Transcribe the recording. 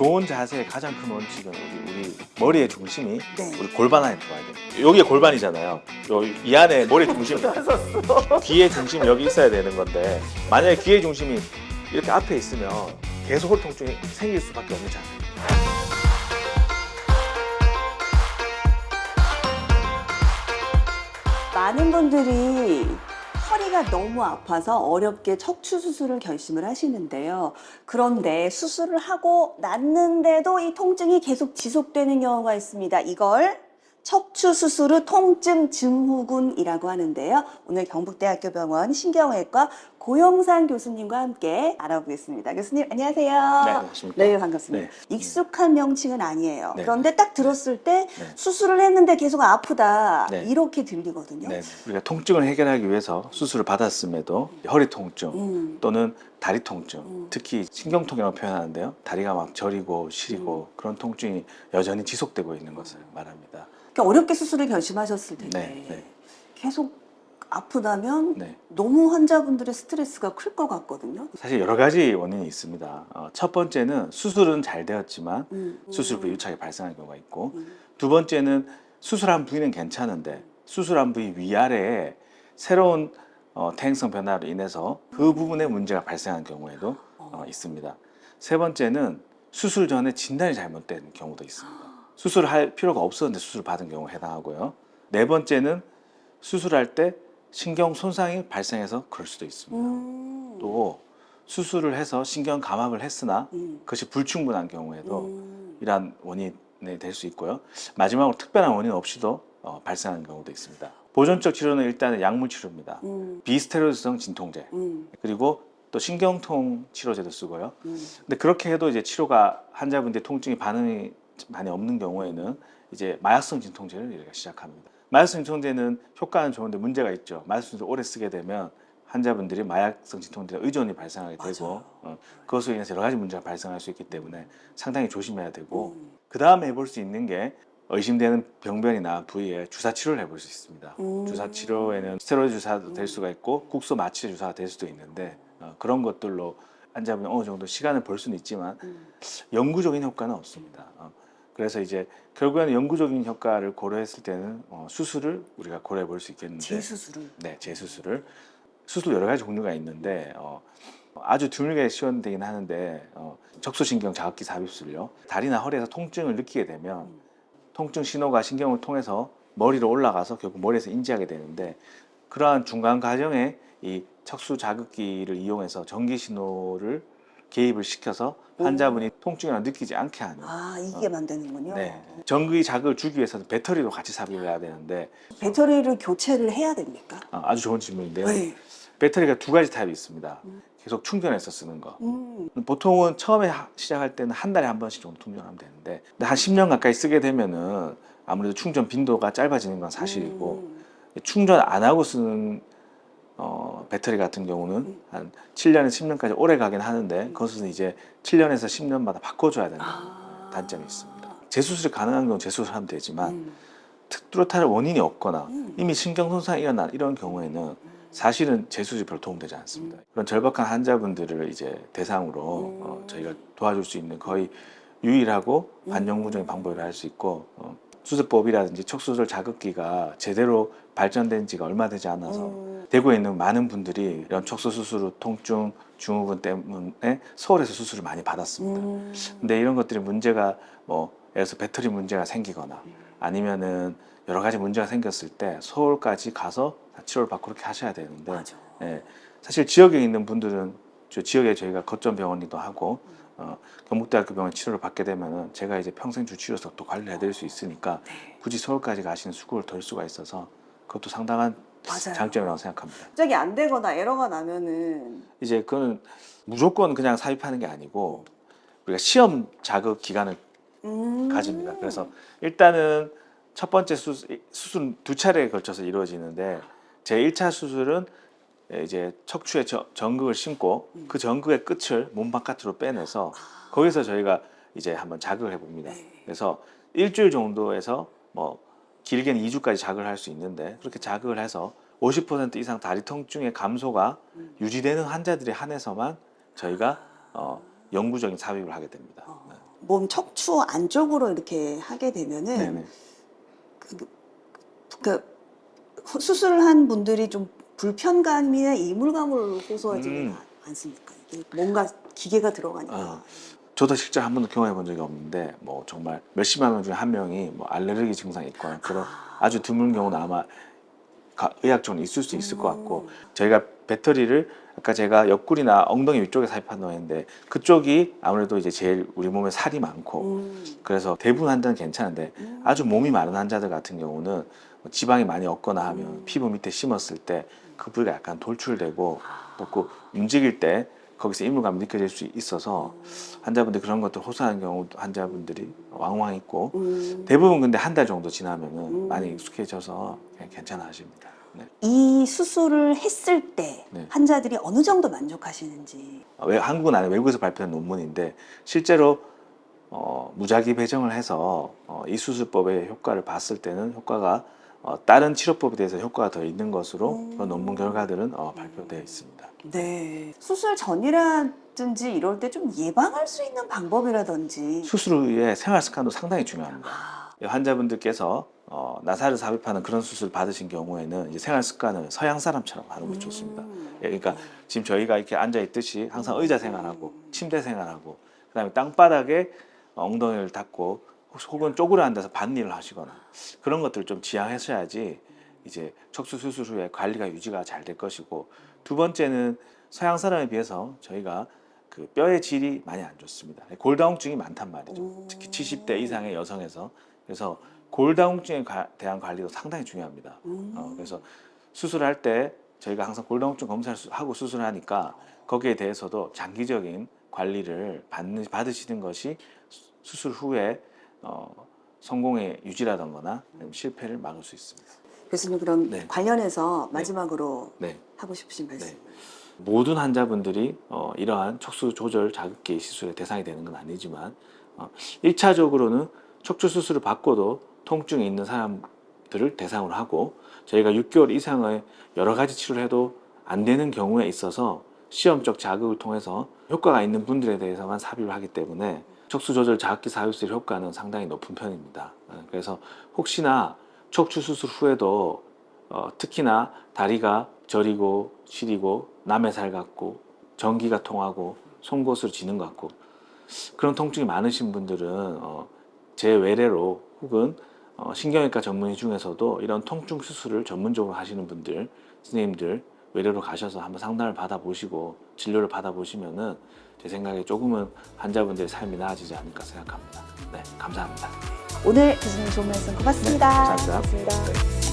좋은 자세의 가장 큰 원칙은 우리, 우리 머리의 중심이 네. 우리 골반 안에 들어와야 돼요. 여기가 골반이잖아요. 요, 이 안에 머리 중심, 귀의 중심이 여기 있어야 되는 건데 만약에 귀의 중심이 이렇게 앞에 있으면 계속 허리 통증이 생길 수밖에 없는 자세. 많은 분들이 허리가 너무 아파서 어렵게 척추 수술을 결심을 하시는데요. 그런데 수술을 하고 났는데도 이 통증이 계속 지속되는 경우가 있습니다. 이걸 척추 수술 후 통증 증후군이라고 하는데요. 오늘 경북대학교 병원 신경외과 고영상 교수님과 함께 알아보겠습니다. 교수님 안녕하세요. 네, 안녕하십니까. 네, 반갑습니다. 네. 익숙한 명칭은 아니에요. 네. 그런데 딱 들었을 때 네. 수술을 했는데 계속 아프다 네. 이렇게 들리거든요. 네, 우리가 통증을 해결하기 위해서 수술을 받았음에도 허리 통증 음. 또는 다리 통증, 음. 특히 신경통이라고 표현하는데요. 다리가 막 저리고 시리고 음. 그런 통증이 여전히 지속되고 있는 것을 말합니다. 그러니까 어렵게 수술을 결심하셨을 텐데 네, 네. 계속 아프다면 네. 너무 환자분들의 스트레스가 클 것 같거든요. 사실 여러 가지 원인이 있습니다. 어, 첫 번째는 수술은 잘 되었지만 음. 수술 부위 음. 유착이 발생한 경우가 있고 음. 두 번째는 수술한 부위는 괜찮은데 수술한 부위 위아래에 새로운 어, 퇴행성 변화로 인해서 그 부분에 문제가 발생한 경우에도 어, 있습니다. 세 번째는 수술 전에 진단이 잘못된 경우도 있습니다. 수술을 할 필요가 없었는데 수술 받은 경우가 해당하고요. 네 번째는 수술할 때 신경 손상이 발생해서 그럴 수도 있습니다. 음. 또 수술을 해서 신경 감압을 했으나 음. 그것이 불충분한 경우에도 음. 이러한 원인이 될 수 있고요. 마지막으로 특별한 원인 없이도 어, 발생하는 경우도 있습니다. 보존적 치료는 일단은 약물 치료입니다. 음. 비스테로이드성 진통제 음. 그리고 또 신경통 치료제도 쓰고요. 음. 근데 그렇게 해도 이제 치료가 환자분들 통증이 반응이 많이 없는 경우에는 이제 마약성 진통제를 우리가 시작합니다. 마약성 진통제는 효과는 좋은데 문제가 있죠. 마약성 진통제 오래 쓰게 되면 환자분들이 마약성 진통제 의존이 발생하게 되고. 어, 그것으로 인해서 여러 가지 문제가 발생할 수 있기 때문에 상당히 조심해야 되고 음. 그 다음에 해볼 수 있는 게 의심되는 병변이나 부위에 주사 치료를 해볼 수 있습니다. 음. 주사 치료에는 스테로이드 주사도 될 수가 있고 국소 마취 주사가 될 수도 있는데 어, 그런 것들로 환자분이 어느 정도 시간을 벌 수는 있지만 음. 영구적인 효과는 없습니다. 어, 그래서 이제 결국에는 영구적인 효과를 고려했을 때는 어, 수술을 우리가 고려해 볼 수 있겠는데 재수술을 네, 재수술을 수술 여러 가지 종류가 있는데 어, 아주 드물게 시연되긴 하는데 어, 적소신경 자극기 삽입술요. 다리나 허리에서 통증을 느끼게 되면 음. 통증 신호가 신경을 통해서 머리로 올라가서 결국 머리에서 인지하게 되는데 그러한 중간 과정에 이 척수 자극기를 이용해서 전기 신호를 개입을 시켜서 환자분이 통증이나 느끼지 않게 하는 아 이게 어. 만드는군요. 네. 전기 자극을 주기 위해서는 배터리도 같이 삽입을 해야 되는데 배터리를 교체를 해야 됩니까? 아, 아주 좋은 질문인데요. 네. 배터리가 두 가지 타입이 있습니다. 음. 계속 충전해서 쓰는 거. 음. 보통은 처음에 하- 시작할 때는 한 달에 한 번씩 정도 충전하면 되는데 근데 한 10년 가까이 쓰게 되면은 아무래도 충전 빈도가 짧아지는 건 사실이고 음. 충전 안 하고 쓰는 어, 배터리 같은 경우는 음. 한 7년에서 10년까지 오래 가긴 하는데 그것은 이제 7년에서 10년마다 바꿔줘야 되는 아. 단점이 있습니다. 재수술이 가능한 경우 재수술하면 되지만 음. 특뚜렷한 원인이 없거나 음. 이미 신경 손상이 일어난 이런 경우에는 사실은 재수술이 별로 도움되지 않습니다. 음. 그런 절박한 환자분들을 이제 대상으로 음. 어, 저희가 도와줄 수 있는 거의 유일하고 음. 반영구적인 방법이라 할 수 있고 어, 수술법이라든지 척수술 자극기가 제대로 발전된 지가 얼마 되지 않아서 음. 대구에 있는 많은 분들이 이런 척수 수술 후 통증 증후군 때문에 서울에서 수술을 많이 받았습니다. 음. 근데 이런 것들이 문제가 뭐 예를 들어서 배터리 문제가 생기거나 아니면은 여러 가지 문제가 생겼을 때 서울까지 가서 치료를 받고 그렇게 하셔야 되는데 맞아. 예, 사실 지역에 있는 분들은 저 지역에 저희가 거점 병원이기도 하고 어, 경북대학교 병원 치료를 받게 되면은 제가 이제 평생 주 치료석도 관리해 드릴 수 있으니까 네. 굳이 서울까지 가시는 수고를 덜 수가 있어서 그것도 상당한 맞아요. 장점이라고 생각합니다. 갑자기 안 되거나 에러가 나면은 이제 그거는 무조건 그냥 삽입하는 게 아니고 우리가 시험 자극 기간을 음. 가집니다. 그래서 일단은 첫 번째 수술, 수술은 두 차례에 걸쳐서 이루어지는데 제 1차 수술은 이제 척추에 저- 전극을 심고 음. 그 전극의 끝을 몸 바깥으로 빼내서 거기서 저희가 이제 한번 자극을 해봅니다. 네. 그래서 일주일 정도에서 뭐 길게는 2주까지 자극을 할 수 있는데 그렇게 자극을 해서 50% 이상 다리 통증의 감소가 음. 유지되는 환자들에 한해서만 저희가 어, 영구적인 삽입을 하게 됩니다. 어. 네. 몸 척추 안쪽으로 이렇게 하게 되면은 네네. 그 수술을 한 분들이 좀 불편감이나 이물감을 호소하지 음. 않습니까? 뭔가 기계가 들어가니까. 어. 저도 실제 한 번도 경험해 본 적이 없는데 뭐 정말 몇십만 명 중에 한 명이 뭐 알레르기 증상이 있거나 그런 아주 드문 경우는 아마 가- 의학적으로 있을 수 있을 것 같고 저희가 배터리를 아까 제가 옆구리나 엉덩이 위쪽에 삽입한다고 했는데 그쪽이 아무래도 이제 제일 우리 몸에 살이 많고 음. 그래서 대부분 환자는 괜찮은데 음. 아주 몸이 마른 환자들 같은 경우는 뭐 지방이 많이 없거나 하면 음. 피부 밑에 심었을 때 그 부위가 약간 돌출되고 아. 또 움직일 때 거기서 이물감이 느껴질 수 있어서 환자분들 그런 것들 호소하는 경우 환자분들이 왕왕 있고 음. 대부분 근데 한 달 정도 지나면은 음. 많이 익숙해져서 그냥 괜찮아 하십니다. 네. 이 수술을 했을 때 네. 환자들이 어느 정도 만족하시는지. 어, 왜 한국은 아니고 외국에서 발표한 논문인데 실제로 어, 무작위 배정을 해서 어, 이 수술법의 효과를 봤을 때는 효과가 어, 다른 치료법에 대해서 효과가 더 있는 것으로 음. 그런 논문 결과들은 어, 발표되어 있습니다. 네. 수술 전이라든지 이럴 때 좀 예방할 수 있는 방법이라든지. 수술 후에 생활 습관도 상당히 중요합니다. 아, 환자분들께서 어, 나사를 삽입하는 그런 수술 받으신 경우에는 이제 생활 습관을 서양 사람처럼 하는 게 좋습니다. 음. 예, 그러니까 지금 저희가 이렇게 앉아 있듯이 항상 의자 생활하고 침대 생활하고 그다음에 땅바닥에 엉덩이를 닦고 혹은 쪼그려 앉아서 밭일을 하시거나 그런 것들을 좀 지양하셔야지 이제 척수 수술 후에 관리가 유지가 잘 될 것이고 두 번째는 서양 사람에 비해서 저희가 그 뼈의 질이 많이 안 좋습니다. 골다공증이 많단 말이죠. 오. 특히 70대 이상의 여성에서 그래서 골다공증에 가- 대한 관리도 상당히 중요합니다. 음. 어, 그래서 수술할 때 저희가 항상 골다공증 검사를 수- 하고 수술을 하니까 거기에 대해서도 장기적인 관리를 받는, 받으시는 것이 수- 수술 후에 어, 성공의 유지라던거나 실패를 막을 수 있습니다. 교수님 그럼 네. 관련해서 마지막으로 네. 하고 싶으신 말씀. 네. 모든 환자분들이 어, 이러한 척수 조절 자극기 시술의 대상이 되는 건 아니지만 어, 1차적으로는 척추 수술을 받고도 통증이 있는 사람들을 대상으로 하고 저희가 6개월 이상의 여러 가지 치료를 해도 안 되는 경우에 있어서 시험적 자극을 통해서 효과가 있는 분들에 대해서만 삽입을 하기 때문에 척수 조절 자극기 삽입술 효과는 상당히 높은 편입니다. 어, 그래서 혹시나 척추 수술 후에도 어, 특히나 다리가 저리고 시리고 남의 살 같고 전기가 통하고 송곳으로 지는 것 같고 그런 통증이 많으신 분들은 어, 제 외래로 혹은 어, 신경외과 전문의 중에서도 이런 통증 수술을 전문적으로 하시는 분들 선생님들 외래로 가셔서 한번 상담을 받아보시고 진료를 받아보시면은 제 생각에 조금은 환자분들의 삶이 나아지지 않을까 생각합니다. 네, 감사합니다. 오늘 교수님 좋은 말씀 고맙습니다. 네, 감사합니다. 고맙습니다. 네.